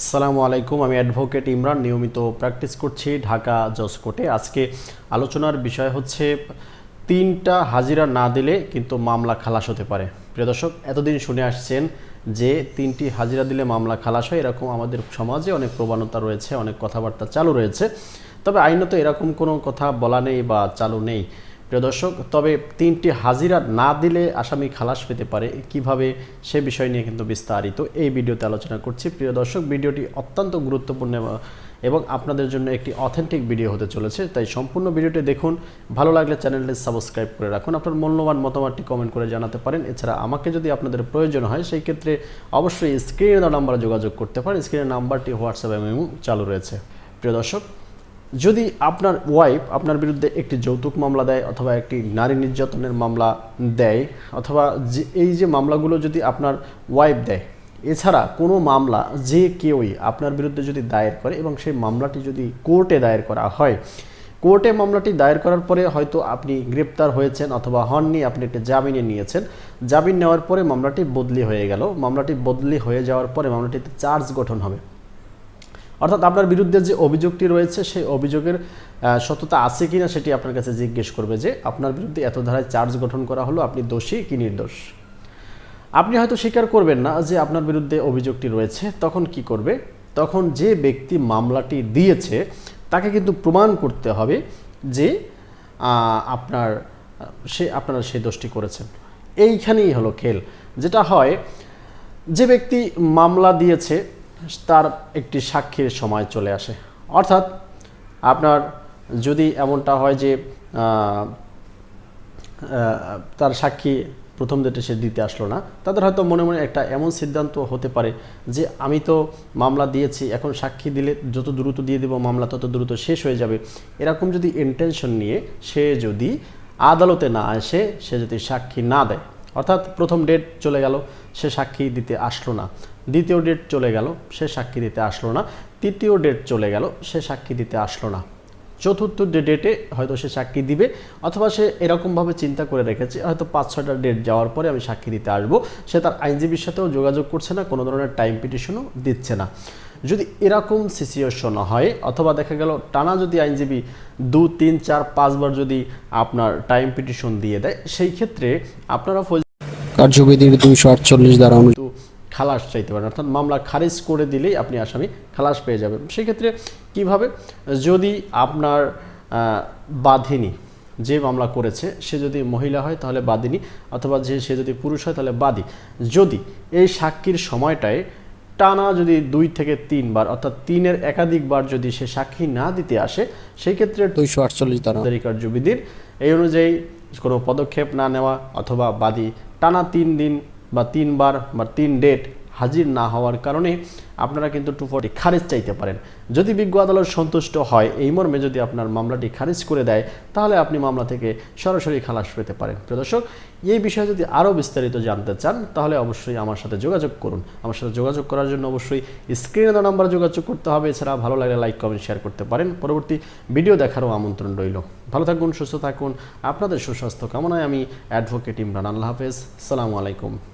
আসসালামু আলাইকুম, আমি অ্যাডভোকেট ইমরান। নিয়মিত প্র্যাকটিস করছি ঢাকা জজ কোর্টে। আজকে আলোচনার বিষয় হচ্ছে, তিনটা হাজিরা না দিলে কিন্তু মামলা খালাস হতে পারে। প্রিয় দর্শক, এতদিন শুনে আসছেন যে তিনটি হাজিরা দিলে মামলা খালাস হয়, এরকম আমাদের সমাজে অনেক প্রবণতা রয়েছে, অনেক কথাবার্তা চালু রয়েছে। তবে আইনত এরকম কোনো কথা বলা নেই বা চালু নেই। প্রিয় দর্শক, তবে তিনটি হাজিরা না দিলে আসামি খালাস পেতে পারে। কীভাবে সে বিষয় নিয়ে কিন্তু বিস্তারিত এই ভিডিওতে আলোচনা করছি। প্রিয় দর্শক, ভিডিওটি অত্যন্ত গুরুত্বপূর্ণ এবং আপনাদের জন্য একটি অথেন্টিক ভিডিও হতে চলেছে। তাই সম্পূর্ণ ভিডিওটি দেখুন। ভালো লাগলে চ্যানেলটি সাবস্ক্রাইব করে রাখুন। আপনার মূল্যবান মতামতটি কমেন্ট করে জানাতে পারেন। এছাড়া আমাকে যদি আপনাদের প্রয়োজন হয়, সেই ক্ষেত্রে অবশ্যই স্ক্রিনে নাম্বারে যোগাযোগ করতে পারেন। স্ক্রিনের নাম্বারটি হোয়াটসঅ্যাপ এবং চালু রয়েছে। প্রিয় দর্শক যদি আপনার ওয়াইফ আপনার বিরুদ্ধে একটি যৌতুক মামলা দেয় অথবা একটি নারী নির্যাতনের মামলা দেয়, অথবা এই যে মামলাগুলো যদি আপনার ওয়াইফ দেয়, এছাড়া কোনো মামলা যে কেউই আপনার বিরুদ্ধে যদি দায়ের করে এবং সেই মামলাটি যদি কোর্টে দায়ের করা হয়, কোর্টে মামলাটি দায়ের করার পরে হয়তো আপনি গ্রেপ্তার হয়েছেন অথবা হননি, আপনি একটা জামিনে নিয়েছেন। জামিন নেওয়ার পরে মামলাটি বদলি হয়ে গেল। মামলাটি বদলি হয়ে যাওয়ার পরে মামলাটিতে চার্জ গঠন হবে। অর্থাৎ আপনার বিরুদ্ধে যে অভিযোগটি রয়েছে, সেই অভিযোগের সততা আছে কিনা সেটি আপনার কাছে জিজ্ঞেস করবে যে আপনার বিরুদ্ধে এত ধারায় চার্জ গঠন করা হলো, আপনি দোষী কি নির্দোষ? আপনি হয়তো স্বীকার করবেন না যে আপনার বিরুদ্ধে অভিযোগটি রয়েছে, তখন কি করবে? তখন যে ব্যক্তি মামলাটি দিয়েছে, তাকে কিন্তু প্রমাণ করতে হবে যে আপনার, সে, আপনারা সেই দোষটি করেছেন। এইখানেই হলো খেল। যেটা হয়, যে ব্যক্তি মামলা দিয়েছে তার একটি সাক্ষীর সময় চলে আসে। অর্থাৎ আপনার যদি এমনটা হয় যে তার সাক্ষী প্রথম ডেটে সে দিতে আসলো না, তাদের হয়তো মনে মনে একটা এমন সিদ্ধান্ত হতে পারে যে, আমি তো মামলা দিয়েছি, এখন সাক্ষী দিলে যত দ্রুত দিয়ে দেবো মামলা তত দ্রুত শেষ হয়ে যাবে। এরকম যদি ইন্টেনশন নিয়ে সে যদি আদালতে না আসে, সে যদি সাক্ষী না দেয়, অর্থাৎ প্রথম ডেট চলে গেল সে সাক্ষী দিতে আসলো না। দ্বিতীয় ডেট চলে গেল, সে সাক্ষী দিতে আসলো না। তৃতীয় ডেট চলে গেল, সে সাক্ষী দিতে আসলো না। চতুর্থ ডেটে হয়তো সে সাক্ষী দিবে, অথবা সে এরকমভাবে চিন্তা করে রেখেছে, হয়তো পাঁচ, ছয়টা ডেট যাওয়ার পরে আমি সাক্ষী দিতে আসব। সে তার আইনজীবীর সাথেও যোগাযোগ করছে না, কোনো ধরনের টাইম পিটিশনও দিচ্ছে না। যদি এরকম সিচুয়েশন হয়, অথবা দেখা গেল টানা যদি আইনজীবী দু, তিন, চার, পাঁচবার যদি আপনার টাইম পিটিশন দিয়ে দেয়, সেই ক্ষেত্রে আপনারা কার্যবিধির দুইশো আটচল্লিশ দ্বারা খালাস চাইতে পারেন অর্থাৎ মামলা খারিজ করে দিলেই আপনি আসামি খালাস পেয়ে যাবেন। সেক্ষেত্রে কীভাবে যদি আপনার বাধিনী যে মামলা করেছে সে যদি মহিলা হয় তাহলে বাদিনী অথবা যে সে যদি পুরুষ হয় তাহলে বাদী। যদি এই সাক্ষীর সময়টায় টানা যদি দুই থেকে তিনবার অর্থাৎ তিনের একাধিকবার যদি সে সাক্ষী না দিতে আসে সেই ক্ষেত্রে দুইশো আটচল্লিশ দ্বারা। কার্যবিধির এই অনুযায়ী কোনো পদক্ষেপ না নেওয়া অথবা বাদী টানা তিন দিন বা তিনবার বা তিন ডেট হাজির না হওয়ার কারণে আপনারা কিন্তু টু ফোর্টি খারিজ চাইতে পারেন। যদি বিজ্ঞ আদালত সন্তুষ্ট হয়, এই মর্মে যদি আপনার মামলাটি খারিজ করে দেয়, তাহলে আপনি মামলা থেকে সরাসরি খালাস পেতে পারেন। প্রদর্শক এই বিষয়ে যদি আরও বিস্তারিত জানতে চান, তাহলে অবশ্যই আমার সাথে যোগাযোগ করুন। আমার সাথে যোগাযোগ করার জন্য অবশ্যই স্ক্রিনে দেওয়া নাম্বারে যোগাযোগ করতে হবে। এছাড়া ভালো লাগলে লাইক কমেন্ট শেয়ার করতে পারেন। পরবর্তী ভিডিও দেখারও আমন্ত্রণ রইল। ভালো থাকুন, সুস্থ থাকুন। আপনাদের সুস্বাস্থ্য কামনায় আমি অ্যাডভোকেট ইমরান আল্লাহ হাফেজ। সালামু আলাইকুম।